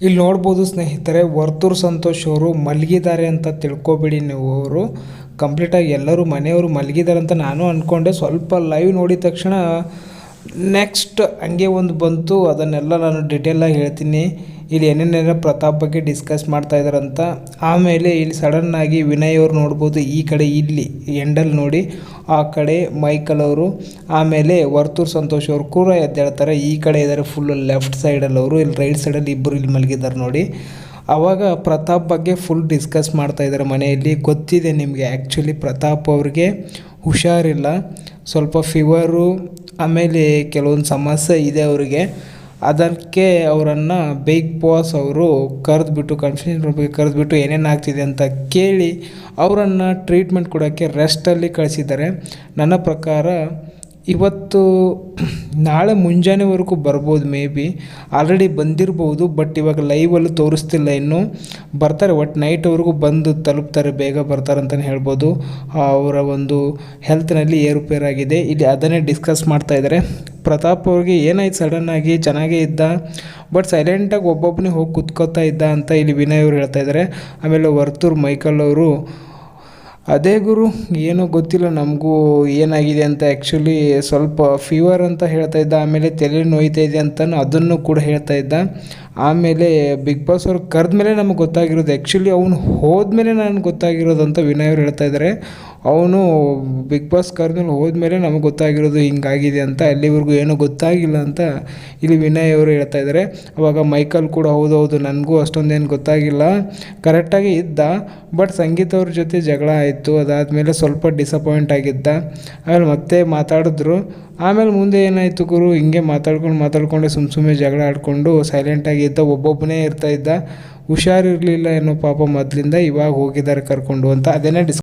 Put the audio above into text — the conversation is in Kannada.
ಇಲ್ಲಿ ನೋಡ್ಬೋದು ಸ್ನೇಹಿತರೆ, ವರ್ತೂರ್ ಸಂತೋಷ್ ಅವರು ಮಲಗಿದ್ದಾರೆ ಅಂತ ತಿಳ್ಕೊಬೇಡಿ ನೀವು ಅವರು. ಕಂಪ್ಲೀಟಾಗಿ ಎಲ್ಲರೂ ಮನೆಯವರು ಮಲಗಿದ್ದಾರೆ ಅಂತ ನಾನು ಅಂದ್ಕೊಂಡೆ ಸ್ವಲ್ಪ ಲೈವ್ ನೋಡಿದ ತಕ್ಷಣ ನೆಕ್ಸ್ಟ್ ಹಂಗೆ ಒಂದು ಬಂತು, ಅದನ್ನೆಲ್ಲ ನಾನು ಡಿಟೇಲಾಗಿ ಹೇಳ್ತೀನಿ. ಇಲ್ಲಿ ಏನೇನೆಲ್ಲ ಪ್ರತಾಪ್ ಬಗ್ಗೆ ಡಿಸ್ಕಸ್ ಮಾಡ್ತಾ ಇದ್ದಾರಂತ. ಆಮೇಲೆ ಇಲ್ಲಿ ಸಡನ್ನಾಗಿ ವಿನಯ್ ಅವ್ರು ನೋಡ್ಬೋದು, ಈ ಕಡೆ ಇಲ್ಲಿ ಎಂಡಲ್ ನೋಡಿ, ಆ ಕಡೆ ಮೈಕಲ್ ಅವರು, ಆಮೇಲೆ ವರ್ತೂರ್ ಸಂತೋಷ್ ಅವರು ಕೂಡ ಎದ್ದೇಳ್ತಾರೆ. ಈ ಕಡೆ ಇದ್ದಾರೆ ಫುಲ್ಲು ಲೆಫ್ಟ್ ಸೈಡಲ್ಲಿ ಅವರು, ಇಲ್ಲಿ ರೈಟ್ ಸೈಡಲ್ಲಿ ಇಬ್ಬರು ಇಲ್ಲಿ ಮಲಗಿದ್ದಾರೆ ನೋಡಿ. ಆವಾಗ ಪ್ರತಾಪ್ ಬಗ್ಗೆ ಫುಲ್ ಡಿಸ್ಕಸ್ ಮಾಡ್ತಾ ಇದ್ದಾರೆ ಮನೆಯಲ್ಲಿ. ಗೊತ್ತಿದೆ ನಿಮಗೆ ಆ್ಯಕ್ಚುಲಿ ಪ್ರತಾಪ್ ಅವ್ರಿಗೆ ಹುಷಾರಿಲ್ಲ. ಸ್ವಲ್ಪ ಫೀವರು ಆಮೇಲೆ ಕೆಲವೊಂದು ಸಮಸ್ಯೆ ಇದೆ ಅವರಿಗೆ. ಅದಕ್ಕೆ ಅವರನ್ನು ಬಿಗ್ ಬಾಸ್ ಅವರು ಕರೆದ್ಬಿಟ್ಟು ಕನ್ಫ್ಯೂಷನ್ ರೂಮಿಗೆ ಕರೆದ್ಬಿಟ್ಟು ಏನೇನು ಆಗ್ತಿದೆ ಅಂತ ಕೇಳಿ ಅವರನ್ನು ಟ್ರೀಟ್ಮೆಂಟ್ ಕೊಡೋಕ್ಕೆ ರೆಸ್ಟಲ್ಲಿ ಕಳಿಸಿದ್ದಾರೆ. ನನ್ನ ಪ್ರಕಾರ ಇವತ್ತು ನಾಳೆ ಮುಂಜಾನೆವರೆಗೂ ಬರ್ಬೋದು ಮೇ ಬಿ. ಆಲ್ರೆಡಿ ಬಂದಿರ್ಬೋದು ಬಟ್ ಇವಾಗ ಲೈವಲ್ಲೂ ತೋರಿಸ್ತಿಲ್ಲ ಇನ್ನೂ. ಬರ್ತಾರೆ ಒಟ್ಟು ನೈಟ್ವರೆಗೂ ಬಂದು ತಲುಪ್ತಾರೆ, ಬೇಗ ಬರ್ತಾರೆ ಅಂತಲೇ ಹೇಳ್ಬೋದು. ಅವರ ಒಂದು ಹೆಲ್ತ್ನಲ್ಲಿ ಏರುಪೇರಾಗಿದೆ ಇಲ್ಲಿ ಅದನ್ನೇ ಡಿಸ್ಕಸ್ ಮಾಡ್ತಾ ಇದ್ದಾರೆ. ಪ್ರತಾಪ್ ಅವ್ರಿಗೆ ಏನಾಯ್ತು ಸಡನ್ನಾಗಿ ಚೆನ್ನಾಗೇ ಇದ್ದ? ಬಟ್ ಸೈಲೆಂಟಾಗಿ ಒಬ್ಬೊಬ್ಬನೇ ಹೋಗಿ ಕುತ್ಕೋತಾ ಇದ್ದ ಅಂತ ಇಲ್ಲಿ ವಿನಯ್ ಅವರು ಹೇಳ್ತಾ ಇದ್ದಾರೆ. ಆಮೇಲೆ ವರ್ತೂರ್ ಮೈಕಲ್ ಅವರು ಅದೇ ಗುರು, ಏನೂ ಗೊತ್ತಿಲ್ಲ, ನಮಗೂ ಏನಾಗಿದೆ ಅಂತ ಆ್ಯಕ್ಚುಲಿ ಸ್ವಲ್ಪ ಫೀವರ್ ಅಂತ ಹೇಳ್ತಾ ಇದ್ದ, ಆಮೇಲೆ ತಲೆ ನೋಯ್ತಾ ಇದೆ ಅಂತಲೂ ಅದನ್ನು ಕೂಡ ಹೇಳ್ತಾ ಇದ್ದ. ಆಮೇಲೆ ಬಿಗ್ ಬಾಸ್ ಅವ್ರು ಕರೆದ ಮೇಲೆ ನಮಗೆ ಗೊತ್ತಾಗಿರೋದು ಆ್ಯಕ್ಚುಲಿ ಅವನು ಹೋದ್ಮೇಲೆ ನನಗೆ ಗೊತ್ತಾಗಿರೋದು ಅಂತ ವಿನಯ್ ಅವ್ರು ಹೇಳ್ತಾ ಇದ್ದಾರೆ ಅವನು ಬಿಗ್ ಬಾಸ್ ಕರೆದ್ಮೇಲೆ ಹೋದ್ಮೇಲೆ ನಮಗೆ ಗೊತ್ತಾಗಿರೋದು ಹಿಂಗಾಗಿದೆ ಅಂತ ಅಲ್ಲಿವರೆಗೂ ಏನೂ ಗೊತ್ತಾಗಿಲ್ಲ ಅಂತ ಇಲ್ಲಿ ವಿನಯ್ ಅವರು ಹೇಳ್ತಾ ಇದ್ದಾರೆ ಅವಾಗ ಮೈಕಲ್ ಕೂಡ ಹೌದು ಹೌದು, ನನಗೂ ಅಷ್ಟೊಂದೇನು ಗೊತ್ತಾಗಿಲ್ಲ. ಕರೆಕ್ಟಾಗಿ ಇದ್ದ ಬಟ್ ಸಂಗೀತ ಅವ್ರ ಜೊತೆ ಜಗಳ ಆಯಿತು, ಅದಾದಮೇಲೆ ಸ್ವಲ್ಪ ಡಿಸಪಾಯಿಂಟ್ ಆಗಿದ್ದ. ಆಮೇಲೆ ಮತ್ತೆ ಮಾತಾಡಿದ್ರು. ಆಮೇಲೆ ಮುಂದೆ ಏನಾಯಿತು ಗುರು? ಹಿಂಗೆ ಮಾತಾಡ್ಕೊಂಡು ಮಾತಾಡ್ಕೊಂಡೆ ಸುಮ್ಮ ಸುಮ್ಮನೆ ಜಗಳ ಆಡಿಕೊಂಡು ಸೈಲೆಂಟಾಗಿ ಇದ್ದ ಒಬ್ಬೊಬ್ಬನೇ ಇರ್ತಾ ಇದ್ದ. ಹುಷಾರಿರಲಿಲ್ಲ ಏನೋ ಪಾಪ ಮೊದಲಿಂದ ಇವಾಗ ಹೋಗಿದ್ದಾರೆ ಕರ್ಕೊಂಡು ಅಂತ. ಅದನ್ನೇ ಡಿಸ್